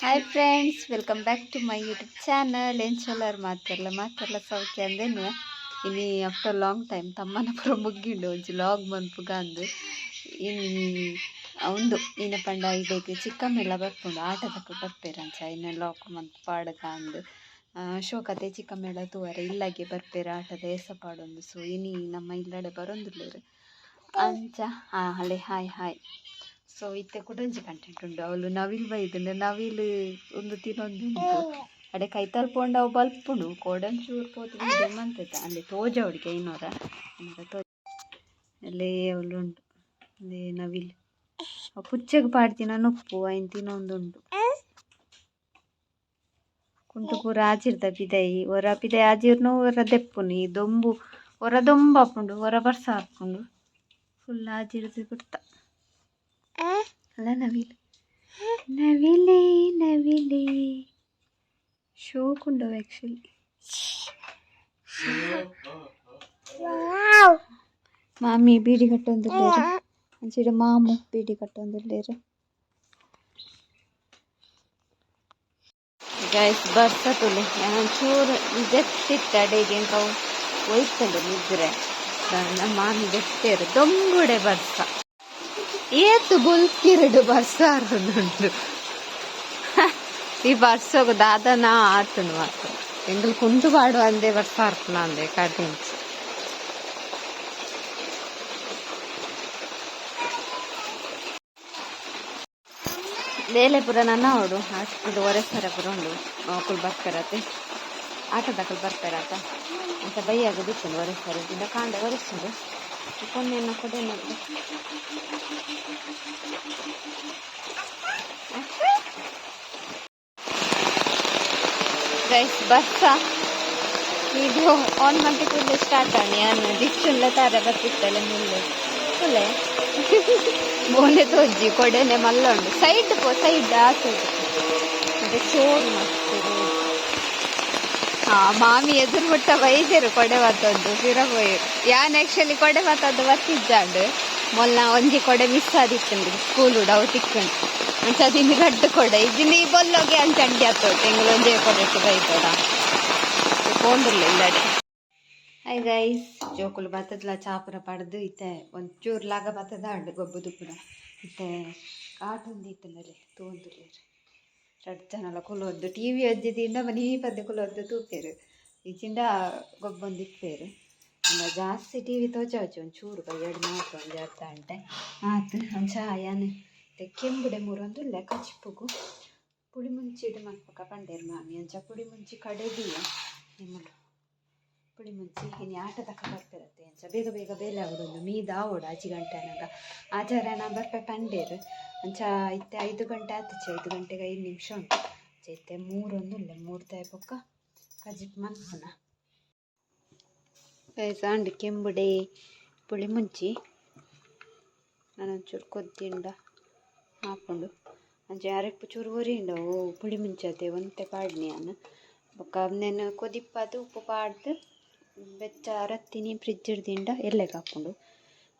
Hi friends welcome back to my YouTube channel ಏನು ಚಲೋರ್ ಮಾತಾಡಲ್ಲ ಮಾತಾಡಲ್ಲ ಸೌಖ್ಯ ಅಂದೇನು? ಇನ್ನು ಆಫ್ಟರ್ ಲಾಂಗ್ ಟೈಮ್ ತಮ್ಮನ ಪುರ ಮುಗ್ಗಿಂಡು ಒಂಜಿ ಲಾಗ್ ಮನ್ಪುಗ ಅಂದು. ಇನ್ನು ಅವಂದು ಇನ್ನ ಪಂಡ ಇದಕ್ಕೆ ಚಿಕ್ಕಮ್ಮೆಲ್ಲ ಬರ್ಪುಂಡು ಆಟದಕ್ಕೆ ಬರ್ಪೇರಂಚ ಇನ್ನು ಲಾಕ್ ಮಂತ್ ಪಾಡಗ ಅಂದು. ಶೋಕತೆ ಚಿಕ್ಕಮ್ಮೆಲ್ಲ ತೂವರೆ ಇಲ್ಲಾಗೆ ಬರ್ಪೇರ ಆಟದ ಎಸಪಾಡೊಂದು ಸೊ ಇನಿ ನಮ್ಮ ಇಲ್ಲಡೆ ಬರೋಂದಿಲ್ಲ ಅಂಚ ಹಾಂ ಹಳೆ, ಹಾಯ್ ಹಾಯ್. ಸೊ ಇತ್ತೆ ಕುಡಂಜಿ ಕಂಟೆಂಟ್ ಉಂಡು ಅವಳು ನವಿಲ್ ಬೈದುಂಡು ನವಿಲ್ ಒಂದು ತಿನ್ನೊಂದು ಅಡೆ ಕೈ ತಲ್ಪೊಂಡು ಅವು ಬಲ್ಪುಂಡು. ಕೋಡನ್ ಚೂರು ಪೋತು ಮಂತೈತ ಅಲ್ಲಿ ತೋಜ ಅವಳಿಗೆ ಐನೂರ ತೋಜ. ಅಲ್ಲೇ ಅವಳು ಉಂಟು. ಅದೇ ನವಿಲ್. ಅವು ಪುಚ್ಚಗೆ ಪಾಡ್ತಿನ ನುಪ್ಪು ಐನ್ ತಿನ್ನೊಂದು ಉಂಟು ಕುಂಟು ಕೂರ ಆಜಿರ್ದ ಪಿದೈ ಒರ ಪಿದೈ ಆಜಿರ್ನು ಒರ ದೆಪ್ಪುನಿ. ದೊಂಬು ಒರ ದೊಂಬು ಹಾಕೊಂಡು ಒರ ಬರ್ಸ ಹಾಕೊಂಡು ಫುಲ್ ಆಜಿರ್ದು ಬಿಡ್ತ. ಅಲ್ಲ ನವಿಲ್ ನವಿಲೆ ನವಿಲೆ ಶೋಕ್ ಉಂಡವು ಆ್ಯಕ್ಚುಲಿ ಮಾಮಿ ಬೀಡಿ ಕಟ್ಟೊಂದಿಲ್ಲೇರು ಅಂಚಿಡ ಮಾಮು ಬೀಡಿ ಕಟ್ಟೊಂದಿಲ್ಲೇರು ಗೈಸ್ ಬರ್ಸ ತುಲೆ ಚೂರು ಜೆತ್ತಿತ್ತ ಅಡೆಗೆ ಎಂಕವು ಒಯ್ತಂಡು ನಿದ್ರೆ ನಮ್ಮ ಮಾಮಿ ಜೆತ್ತೇರು ದೊಂಗುಡೆ ಬರ್ಸ ಏತು ಬುಲ್ಕಿರಡು ಬರ್ಸಾರುಂಡು ಈ ಬರ್ಸೋಗು ದಾದನ ಆತನು ಮಾತ್ರ. ಎಂಗಲ್ ಕುಂದು ಪಾಡು ಅಂದೆ ಬರ್ಸಾರ್ಪುನ ಅಂದೆ ಕಡಿಂಚು ಬೇಲೆ ಪುರ ನನ್ನ ಅವಡು ಅಷ್ಟು ಒರೆಸರ ಪುರ ಉಂಡು ಮಕ್ಕಳು ಬರ್ತಾರತ್ತೆ ಆಟದಕ್ಕಳು ಬರ್ತಾರತ್ತ ಅಂತ ಬೈಯಾಗ ಬಿತ್ತಂಡು ಒರೆಸರ ಇಂದ ಕಾಂಡ ಒರೆಸುದು ಕೊನ್ನೆನ್ನ ಕೊಡೆನ ಗೈಸ್ ಬಸ್ಸ ಇದು ಆನ್ ಮಂತ್ ಕೂಡಲೇ ಸ್ಟಾರ್ಟ್ ಆಗಿ ಅನ್ನು ದಿಚ್ಚುಲ್ಲ ತಾರೆ ಬರ್ತಿತ್ತಲೆ ಮುಲ್ಲೆ ಫುಲ್ಲೆ ಬೋನೆ ತೋಜ್ಜಿ ಕೊಡೆನೆ ಮಲ್ಲೊಂಡು. ಸೈಡ್ ಪೋ ಸೈಡ್ ಆ ಸೈಡ್ ಮತ್ತೆ ಚೋರು ಮಸ್ತ್ ಹಾ, ಮಾಮಿ ಎದುರು ಬಿಟ್ಟ ಬೈದೇರು ಕೊಡೆ ಬತ್ತದ್ದು ಸಿರಬೋಯ್ ಯಾನ್ ಆ್ಯಕ್ಚುಲಿ ಕೊಡೆ ಬತ್ತದ್ದು ಬರ್ತಿದ್ದಾಂಡು ಮೊಲ್ಲ ಒಂಜಿ ಕೊಡೆ ಮಿಸ್ ಆದಿತ್ತಂಡು ಸ್ಕೂಲ್ ಅವು ತಿಕ್ಕಂಡು ಅಂಚ ಅದಿನ ರಡ್ಡು ಕೊಡೆ. ಇದಿನ ಈ ಬೊಲ್ಲೋಗೆ ಅಂಚ ಅಂಡಿ ಹತ್ತೋಟು ತಿಂಗಳು ಒಂದೇ ಕೊಡೆ ಇಟ್ಟು ಬೈತೋಡ ಕೊಂಡ್ರಲ್ಲ ಇಲ್ಲಡೆ ಹಾಯ್ ಗೈಸ್ ಜೋಕುಲು ಬತ್ತದ್ಲ ಚಾಪುರ ಪಡೆದು ಇತ್ತೆ, ಒಂಚೂರು ಲಾಗ ಬತ್ತದ ಆಂಡು ಗೊಬ್ಬದು ಪುರ ಇತ್ತೆ ಕಾಟೊಂದು ಇತ್ತಂದರೆ ತೋಂದುಲೇರು ರಡ್ ಜನಲ ಕುಲೊದ್ದು ಟಿ ವಿ ಅಜ್ಜಿದಿಂದ ಮನಿ ಪದ್ದೆ ಕುಲೊದ್ದು ತೂಪೇರು ಇಚಿಂದ ಗೊಬ್ಬೊಂದು ಇಪ್ಪೇರು ಜಾಸ್ತಿ ಟಿ ವಿ ತೋಚಾಚು ಒಂಚೂರು ಎರಡು ಮಾತು ಒಂದು ಅರ್ಥ ಅಂಟೆ ಆತು ಅಂಶ ಯಾನೆ ಕೆಂಬುಡೆ ಮೂರೊಂದು ಲೆಕ್ಕ ಚಿಪ್ಪುಗು ಪುಡಿ ಮುಂಚಿ ಇಡು ಮನ್ಪಕ ಪಂಡೇರು ಮಾಮಿ ಅಂಚ ಪುಡಿ ಮುಂಚಿ ಕಡೆದಿಯ. ನಿಮ್ಮಲು ಪುಳಿ ಮುಂಚಿ ಇನ್ನು ಆಟ ತಕ ಬರ್ತಿರತ್ತೆ ಅಂಚ ಬೇಗ ಬೇಗ ಬೇಲೆ ಆಗೋದು ಮೀದ ಆವೋಡು ಆಚಿ ಗಂಟೆ ಅನ್ನಂಗ ಆಚಾರ ನಾ ಬರ್ಪೆ ಪಂಡೇರು. ಅಂಚ ಇತ್ತೆ ಐದು ಗಂಟೆ ಆತುಚೆ ಐದು ಗಂಟೆಗೆ ಐದು ನಿಮಿಷ ಉಂಟು. ಇತ್ತೆ ಮೂರೊಂದು ಇಲ್ಲ, ಮೂರು ತಾಯಿ ಪೊಕ್ಕ ಕಜಿಪ್ ಮನ್ಪುನ ಸಾಂಡು ಕೆಂಬುಡೆ ಪುಳಿ ಮುಂಚಿ ನಾನೊಂಚೂರು ಕೊದ್ದಿಂಡ ಹಾಕೊಂಡು. ಅಂಚೆ ಅರೆಪ್ಪು ಚೂರು ಓ, ಪುಳಿ ಮುಂಚತೆ ಒಂತೆ ಪಾಡ್ನಿ ಅನ್ನ. ಬೊಕ್ಕ ಅವನೇನು ಕೊದಿಪ್ಪದು, ಉಪ್ಪು ಪಾಡ್ದು. ಬೆಚ್ಚ, ರತ್ತಿನಿ ಫ್ರಿಜ್ ಹಿಡ್ದಿಂಡ ಎಲ್ಲೆಗೆ ಹಾಕ್ಕೊಂಡು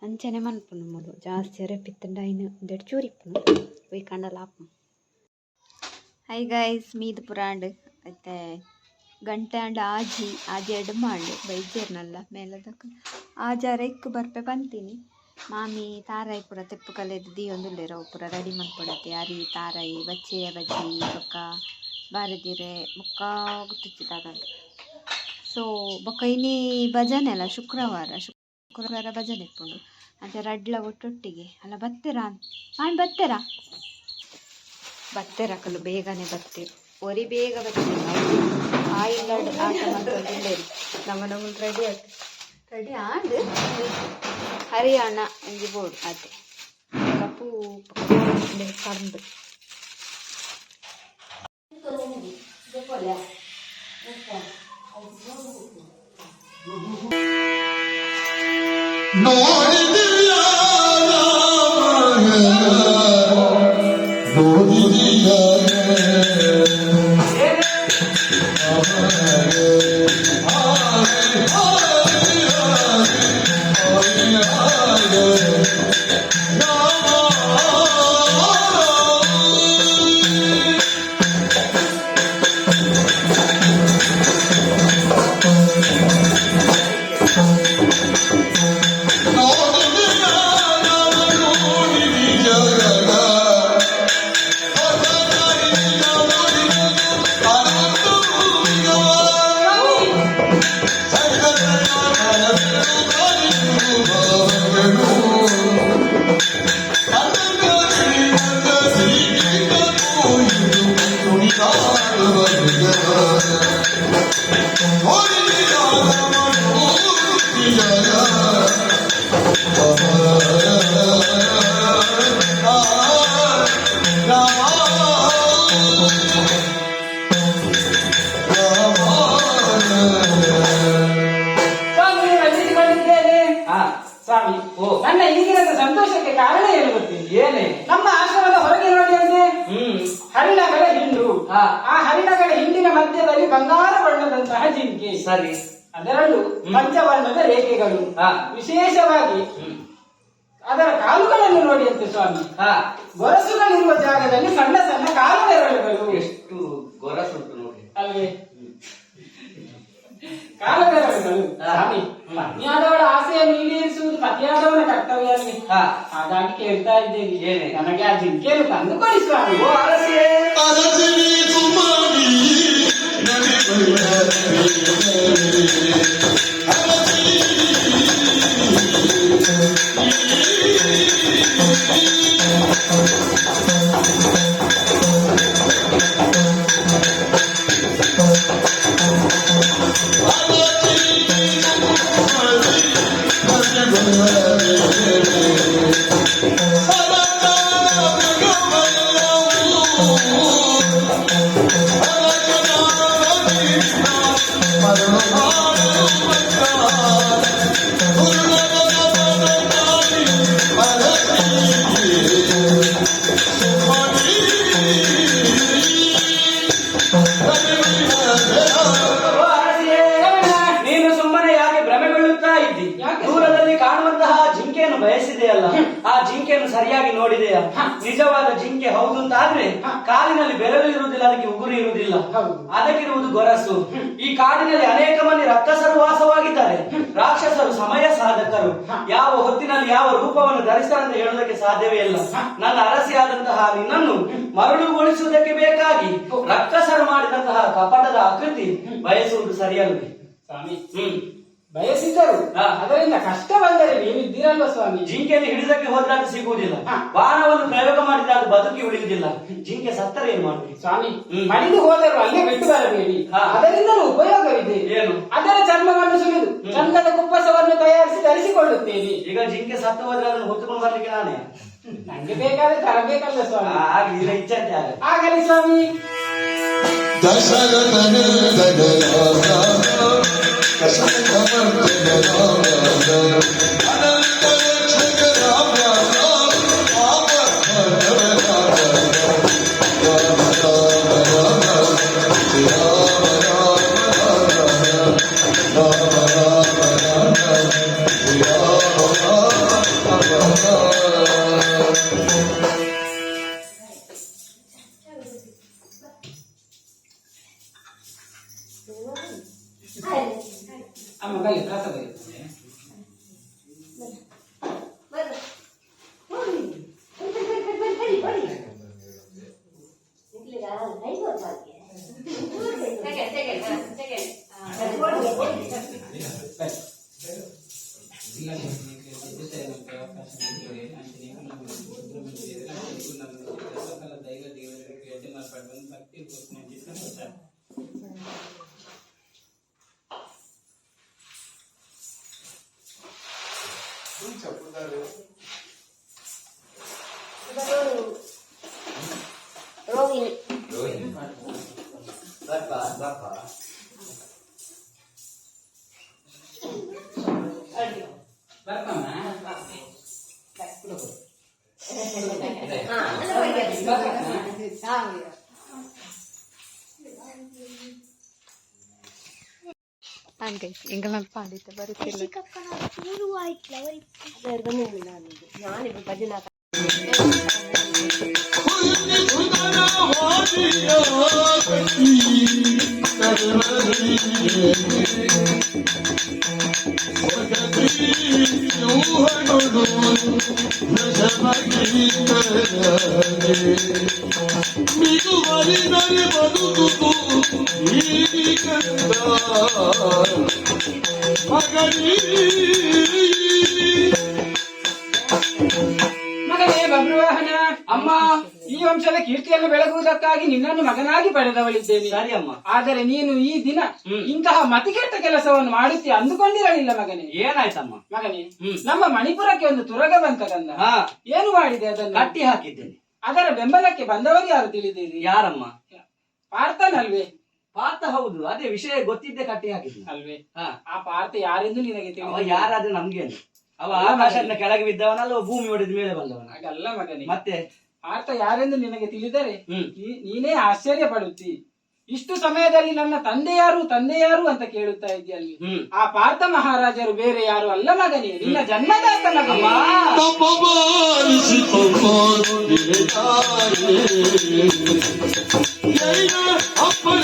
ಅಂಚನೆ ಮನ್ಪುನು ಮುಲು. ಜಾಸ್ತಿ ಅರೆಪಿತ್ತಂಡ ಇನ್ನು ಒಂದೆರಡು ಚೂರು ಇಪ್ಪುನು. ಒಯ್ ಕಂಡಲ ಹಾಪು ಹೈ ಗೈಸ್ ಮೀದು ಪುರಾಂಡ್. ಮತ್ತೆ ಗಂಟೆ ಅಂಡ ಆಜಿ ಆಜಿ ಎಡ್ ಮಾಡಿ. ಬೈಜೇರ್ನಲ್ಲ, ಮೇಲದಕ್ಕೆ. ಆಜಾರ ಇಕ್ಕು ಬರ್ಪೆ ಬಂತೀನಿ. ಮಾಮಿ ತಾರಾಯಿ ಪುರ ತೆಪ್ಪು ಕಲೆದು ದಿ ಒಂದುಲ್ಲೇರ ಅವು ಪುರ ರೆಡಿ ಮಾಡ್ಕೊಡತ್ತೆ ಅರಿ, ತಾರಾಯಿ ಬಚ್ಚೆಯ ಬಜ್ಜಿ ಬೊಕ್ಕ ಬಾರದಿರೆ ಬೊಕ್ಕ ಗೊತ್ತಿದ್ದಾಗಂತ ಸೊ ಬೊಕ್ಕ ಇನ್ನಿ ಭಜನೆ ಅಲ್ಲ, ಶುಕ್ರವಾರ. ಶುಕ್ರವಾರ ಭಜನೆ ಇಪ್ಪುಂಡು ಮತ್ತೆ ರಡ್ಲ ಒಟ್ಟೊಟ್ಟಿಗೆ. ಅಲ್ಲ, ಬತ್ತೆರಾ ಬತ್ತೆರ? ಬತ್ತೆರಾ ಬತ್ತೆರಕಲು ಬೇಗನೆ ಬತ್ತೀರು ಒರಿ ಬೇಗ ಬತ್ತೀರ ಆಯಿಲ್ ಆಟ ಮಾಡ್ಕೊಂಡಿಲ್ಲೇರಿ ನಮ್ಮ ರೆಡಿ ಆಯ್ತು. Ready and Haryana MG board ಅದೇ. ಕಪ್ಪು ಕರ್ದು. ನೋಡಿದಿಯ ಸ್ವಾಮಿ. ನನ್ನ ಈಗಿನ ಸಂತೋಷಕ್ಕೆ ಕಾರಣ ಏನು ಏನೇ? ನಮ್ಮ ಆಶ್ರಮದ ಹೊರಗೆ ನೋಡಿ ಅಂತೆ. ಹರಿಣಗಳ ಹಿಂಡು. ಹಾ. ಆ ಹರಿಣಗಳ ಹಿಂಡಿನ ಮಧ್ಯದಲ್ಲಿ ಬಂಗಾರ ಬಣ್ಣದಂತಹ ಜಿಂಕೆ. ಸರಿ. ಅದರಲ್ಲೂ ಪಂಚವರ್ಣದ ರೇಖೆಗಳು ಹಾ. ವಿಶೇಷವಾಗಿ ಹ್ಮ್ ಅದರ ಕಾಲುಗಳನ್ನು ನೋಡಿ ಅಂತೆ ಸ್ವಾಮಿ ಹಾ ಗೊರಸುಗಳಿರುವ ಜಾಗದಲ್ಲಿ ಸಣ್ಣ ಸಣ್ಣ ಕಾಲು ಬೆರಳುಗಳು ಎಷ್ಟು ಗೊರಸುಂಟು ನೋಡಿ. ಅಲ್ವೇ? ಕಾಲು ಬೆರಳುಗಳು ಹಾ. ಸ್ವಾಮಿ ಪತ್ನಿಯಾದವಳ ಆಸೆಯನ್ನು ಈಡೇರಿಸುವುದು ಪತಿಯಾದವನ ಕರ್ತವ್ಯ ಅಲ್ವೇ ಹಾ ಹಾಗಾಗಿ ಕೇಳ್ತಾ ಇದ್ದೇನೆ. ಏನೇ? ನನಗೆ ಆ ಜಿಂಕೆಯನ್ನು ತಂದು ಕೊಡಿ ಸ್ವಾಮಿ ಓ ಅರಸಿಯೇ ಜಿಂಕೆಯನ್ನು ಬಯಸಿದೆಯಲ್ಲ ಆ ಜಿಂಕೆಯನ್ನು ಸರಿಯಾಗಿ ನೋಡಿದೆಯಾ? ನಿಜವಾದ ಜಿಂಕೆ ಹೌದು ಅಂತ ಆದ್ರೆ ಕಾಲಿನಲ್ಲಿ ಬೆರಳು ಇರುವುದಿಲ್ಲ ಅದಕ್ಕೆ ಉಗುರು ಇರುವುದಿಲ್ಲ. ಅದಕ್ಕಿರುವುದು ಗೊರಸು. ಈ ಕಾಡಿನಲ್ಲಿ ಅನೇಕ ಮಂದಿ ರಕ್ತಸರು ವಾಸವಾಗಿದ್ದಾರೆ. ರಾಕ್ಷಸರು ಸಮಯ ಸಾಧಕರು. ಯಾವ ಹೊತ್ತಿನಲ್ಲಿ ಯಾವ ರೂಪವನ್ನು ಧರಿಸ್ತಾರೆ ಅಂತ ಹೇಳುವುದಕ್ಕೆ ಸಾಧ್ಯವೇ ಇಲ್ಲ. ನನ್ನ ಅರಸಿಯಾದಂತಹ ನಿನ್ನನ್ನು ಮರಳುಗೊಳಿಸುವುದಕ್ಕೆ ಬೇಕಾಗಿ ರಕ್ತಸರು ಮಾಡಿದಂತಹ ಕಪಟದ ಆಕೃತಿ ಬಯಸುವುದು ಸರಿಯಲ್ಲ ಸ್ವಾಮಿ. ಹ್ಮ್. ಬಯಸಿದ್ದರು. ಅದರಿಂದ ಕಷ್ಟ ಬಂದರೆ ನೀವು ಇದ್ದೀರಲ್ವ ಸ್ವಾಮಿ ಜಿಂಕೆಯನ್ನು ಹಿಡಿದಕ್ಕೆ ಹೋದ್ರೆ ಅದು ಸಿಗುವುದಿಲ್ಲ. ಬಾಣವನ್ನು ಪ್ರಯೋಗ ಮಾಡಿದ್ರೆ ಅದು ಬದುಕಿ ಉಳಿಯುವುದಿಲ್ಲ. ಜಿಂಕೆ ಸತ್ತರೆ ಏನ್ ಮಾಡ್ತೀವಿ ಸ್ವಾಮಿ. ಮಡಿದು ಹೋದರು ಅಲ್ಲೇ ಬಿಟ್ಟು ಬರಬೇಡಿ. ಅದರಿಂದಲೂ ಉಪಯೋಗವಿದೆ. ಏನು? ಅದರ ಚರ್ಮವನ್ನು ಸುಲಿದು. ಚಂದದ ಕುಪ್ಪಸವನ್ನು ತಯಾರಿಸಿ ಧರಿಸಿಕೊಳ್ಳುತ್ತೇನೆ. ಈಗ ಜಿಂಕೆ ಸತ್ತು ಹೋದ್ರೆ ಅದನ್ನು ಹೊತ್ತುಕೊಂಡು ಬರ್ಲಿಕ್ಕೆ ನಾನೇ? ನಂಗೆ ಬೇಕಾದ್ರೆ ತರಬೇಕಲ್ಲ ಸ್ವಾಮಿ ಆಗ್ಲಿ ಇಚ್ಛೆ ಆಗ ಆಗಲಿ ಸ್ವಾಮಿ Taşar beni beni beni దైవ దేవుడి పేరు మన పడవని భక్తి కోసం చేసిన ಹಂಗೆ ಇಂಗ್ಲೆಂಡ್ ಪಾಡಿತ್ತೆ ಬರುತ್ತಿಲ್ಲ మీకు ಮಗನೇ ಬಬ್ರುವಾಹನ ಅಮ್ಮ ಈ ವಂಶದ ಕೀರ್ತಿಯನ್ನು ಬೆಳಗುವುದಕ್ಕಾಗಿ ನಿನ್ನನ್ನು ಮಗನಾಗಿ ಪಡೆದವಳಿದ್ದೇನೆ. ಸರಿ ಅಮ್ಮ ಆದರೆ ನೀನು ಈ ದಿನ. ಇಂತಹ ಮತಿಕೆಟ್ಟ ಕೆಲಸವನ್ನು ಮಾಡುತ್ತಿ ಅಂದುಕೊಂಡಿರಲಿಲ್ಲ ಮಗನೇ. ಏನಾಯ್ತಮ್ಮ? ಮಗನೇ. ನಮ್ಮ ಮಣಿಪುರಕ್ಕೆ ಒಂದು ತುರಗ ಬಂತ ಗಂಧ ಏನು ಮಾಡಿದೆ ಅದನ್ನು? ಕಟ್ಟಿ ಹಾಕಿದ್ದೇನೆ. ಅದರ ಬೆಂಬಲಕ್ಕೆ ಬಂದವರು ಯಾರು ತಿಳಿದಿರಿ? ಯಾರಮ್ಮ? ಪಾರ್ಥನಲ್ವೇ? ಪಾತ ಹೌದು ಅದೇ ವಿಷಯ ಗೊತ್ತಿದ್ದೆ ಕಟ್ಟಿ ಹಾಕಿದ್ವಿ ಅಲ್ವೇ? ಹಾ. ಆ ಪಾರ್ಥ ಯಾರೆಂದು ನಿನಗೆ ಅವ ತಿಳಿದ ಯಾರಾದ್ರೂ ನಮ್ಗೆ ಅವ ಆಕಾಶನ ಕೆಳಗೆ ಬಿದ್ದವನಲ್ಲ ಅವ ಭೂಮಿ ಹೊಡೆದ ಮೇಲೆ ಬಂದವನ. ಹಾಗಲ್ಲ ಮಗನೇ. ಮತ್ತೆ? ಪಾರ್ಥ ಯಾರೆಂದು ನಿನಗೆ ತಿಳಿದರೆ ಹ್ಮ್. ನೀ- ನೀನೇ ಆಶ್ಚರ್ಯ ಪಡುತ್ತಿ. ಇಷ್ಟು ಸಮಯದಲ್ಲಿ ನನ್ನ ತಂದೆ ಯಾರು ತಂದೆ ಯಾರು ಅಂತ ಕೇಳುತ್ತಾ ಇದೆಯಲ್ಲಿ ಹ್ಮ್. ಆ ಪಾರ್ಥ ಮಹಾರಾಜರು ಬೇರೆ ಯಾರು ಅಲ್ಲ ಮಗನೇ. ನಿನ್ನ ಜನ್ಮದಾತನ ಮಗ. ತಪಮಾನಿಸಿ ತಪ್ಪಾಗಿರುತ್ತಾರೆ. ಜೈನ ಅಪ್ಪನ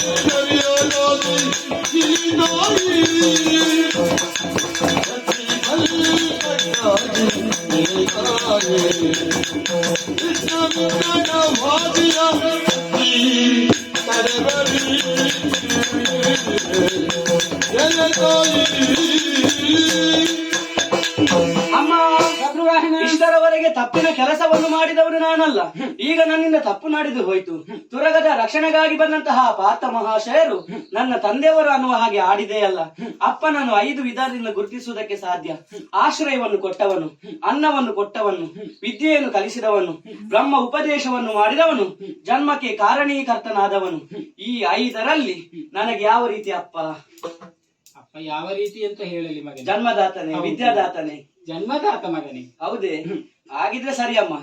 ರಕ್ಷಣೆಗಾಗಿ ಬಂದಂತಹ ಪಾತ ಮಹಾಶಯರು ನನ್ನ ತಂದೆಯವರು ಅನ್ನುವ ಹಾಗೆ ಆಡಿದೆಯಲ್ಲ. ಅಪ್ಪನನ್ನು ಐದು ವಿಧದಿಂದ ಗುರುತಿಸುವುದಕ್ಕೆ ಸಾಧ್ಯ. ಆಶ್ರಯವನ್ನು ಕೊಟ್ಟವನು ಅನ್ನವನ್ನು ಕೊಟ್ಟವನು ವಿದ್ಯೆಯನ್ನು ಕಲಿಸಿದವನು ಬ್ರಹ್ಮ ಉಪದೇಶವನ್ನು ಮಾಡಿದವನು ಜನ್ಮಕ್ಕೆ ಕಾರಣೀಕರ್ತನಾದವನು. ಈ ಐದರಲ್ಲಿ ನನಗೆ ಯಾವ ರೀತಿ ಅಪ್ಪ? ಅಪ್ಪ ಯಾವ ರೀತಿ ಅಂತ ಹೇಳಲಿ ಮಗನೇ? ಜನ್ಮದಾತನೇ ವಿದ್ಯಾದಾತನೇ. ಜನ್ಮದಾತ ಮಗನೇ. ಹೌದೇ. ಆಗಿದ್ರೆ ಸರಿ ಅಮ್ಮ.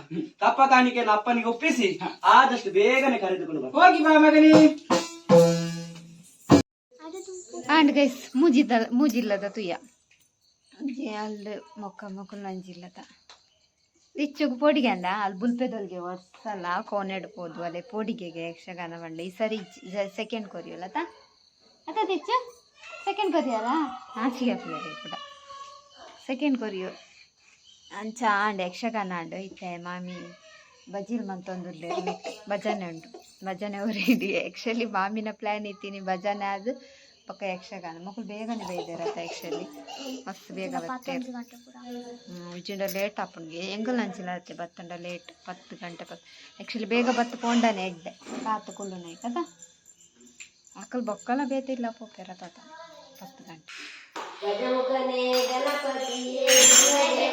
ಕಪ್ಪ ಕಾಣಿಕೆಯನ್ನು ಅಪ್ಪನಿಗೆ ಒಪ್ಪಿಸಿ ಆದಷ್ಟು ಬೇಗನೆ ಕರೆದುಕೊಂಡು ಬರ ಹೋಗಿ ಬಾ ಮಗನೇ. ಆಂಡ್ ಗೈಸ್ ಮೂಜಿದ ಮೂಜಿಲ್ಲದ ತುಯ್ಯ. ಅಲ್ಲಿ ಮೊಕ್ಕ ಮೊಕ್ಕಲು ನಂಜಿಲ್ಲದ. ಇಚ್ಚುಗು ಪೋಡಿಗೆ ಅಂದ ಅಲ್ಲಿ ಬುಲ್ಪೆದೊಲ್ಗೆ ವರ್ಷಲ್ಲ ಕೋನ್ ಎಡ್ಬೋದು ಅಲ್ಲೇ ಪೋಡಿಗೆಗೆ ಯಕ್ಷಗಾನ ಬಂಡೆ ಈ ಸರಿ ಸೆಕೆಂಡ್ ಕೊರಿಯಲ್ಲತ ಅತ್ತ ತಿಚ್ಚು ಸೆಕೆಂಡ್ ಕೊರಿಯಲ್ಲ? ಹಾಸಿಗೆ ಕೂಡ. ಸೆಕೆಂಡ್ ಕೊರಿಯೋ. ಅಂಚ ಆಂಡ್ ಯಕ್ಷಗಾನ ಆಂಡು ಇತ್ತೆ ಮಾಮಿ. ಬಜಿಲ್ ಮಂತೊಂದು ಭಜನೆ ಉಂಟು. ಭಜನೆ ರೆಡಿ ಆ್ಯಕ್ಚುಲಿ ಮಾಮಿನ ಪ್ಲ್ಯಾನ್ ಇತ್ತೀನಿ, ಭಜನೆ ಅದು ಪಕ್ಕ ಯಕ್ಷಗಾನ. ಮಕ್ಕಳು ಬೇಗನೆ ಬೈದಿರತ್ತ ಆ್ಯಕ್ಚುಲಿ ಮಸ್ತ್ ಬೇಗ ಬರ್ತಾರೆ ಉಜ್ಜಿಂಡ ಲೇಟ್ ಆಪುಂಡ್ಗೆ ಎಂಗಲ್ ಅಂಚಿಲ್ಲತ್ತೆ ಬತ್ತಂಡ ಲೇಟ್ ಪತ್ತು ಗಂಟೆ ಬತ್ತು ಆ್ಯಕ್ಚುಲಿ ಬೇಗ ಬತ್ತು ಪೋಂಡನೆ ಎಡ್ಡೆ ಕಾತು ಕುಲ್ಲುನೈ ಕದ ಅಕ್ಕಲ್ ಬೊಕ್ಕಲ ಬೇತಿಲ್ಲ ಪೋಪೆರ ತಾತ? ಪತ್ತು ಗಂಟೆ. Cuando uno conega la policía, no hay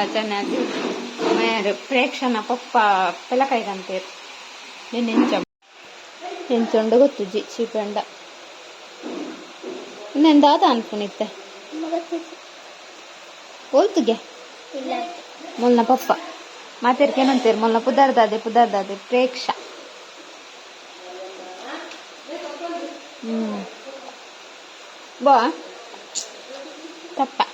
ಭಜನೆ મેં ಪ್ರೇಕ್ಷಣ પપ્પા પેલા કೈಗಂತೀರು ನೀನು ಗೊತ್ತು ಜಿ ಚೀಪೆಂಡ ಇನ್ನೇನು ದಾದ ಅನ್ಕೊಂಡಿತ್ತೆ ಓಲ್ತುಗೆ ಮೊಲ್ನ ಪಪ್ಪ. ಮಾತಾಡ್ಕೇನಂತೀರಿ ಮೊಲ್ನ ಪುದಾರ್ದಾದೆ ಪುದಾರ್ದಾದೆ, ಪ್ರೇಕ್ಷ. ಹ್ಮ್. ಬಾ. ತಪ್ಪ.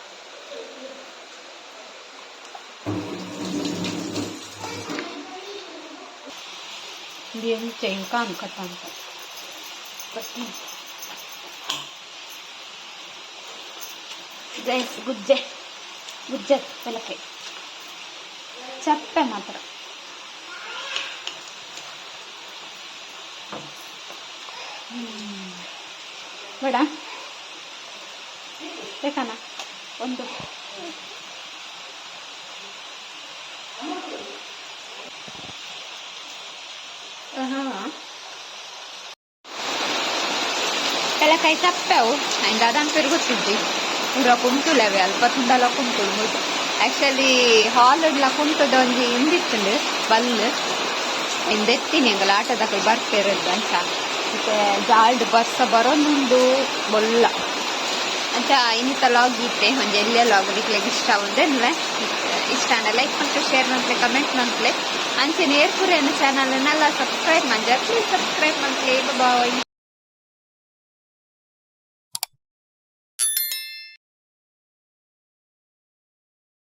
Bien, cengkang katanta. Pasti. Guys, ಗುಜ್ಜೆ ಗುಜ್ಜೆ ಬೆಲಕೆ ಚಪ್ಪೆ ಮಾತ್ರ ಹ್ಮ್. ಬೇಡ ಬೇಕಣ್ಣ ಒಂದು ಕೈ ತಪ್ಪವು ಆ್ಯಂಡ್ ಅದನ್ನು ತಿರುಗುತ್ತಿದ್ವಿ ಪೂರ ಕುಂತುಲವೆ ಅಲ್ಪ ತುಂಡಲ ಕುಂತುಳು ಆ್ಯಕ್ಚುಲಿ ಹಾಲ್ ಉಡ್ಲ ಕುಂತದ ಒಂದು ಹಿಂದಿತ್ತುಂಡು ಬಲ್ ಹಿಂದೆತ್ತೀನಿ ಹಂಗಲ್ಲ ಆಟೋದಾಗ ಬರ್ತಿರೋದು ಅಂತ. ಮತ್ತು ಜಾಲ್ಡ್ ಬಸ್ಸ ಬರೋದೊಂದು ಬೊಲ್ಲ. ಅಂತ ಇನ್ನಿತ ಲಾಗ್ ಇತ್ತೆ ಒಂದು ಎಲ್ಲೇ ಲಾಗ್ ಇಕ್ಲಿಗೆ ಇಷ್ಟ ಒಂದೇನಲ್ಲ ಇಷ್ಟನ ಲೈಕ್ ಮಾಡ್ತು ಶೇರ್ ಮಾಡ್ಲಿ ಕಮೆಂಟ್ ಮಾಡ್ಲಿ ಅಂಚೆ ನೇರ್ಪುರೇನು ಚಾನಲನ್ನೆಲ್ಲ ಸಬ್ಸ್ಕ್ರೈಬ್ ಮಾಡಿ ಪ್ಲೀಸ್ ಸಬ್ಸ್ಕ್ರೈಬ್ ಮಾಡ್ಲಿ ಬಾಯ್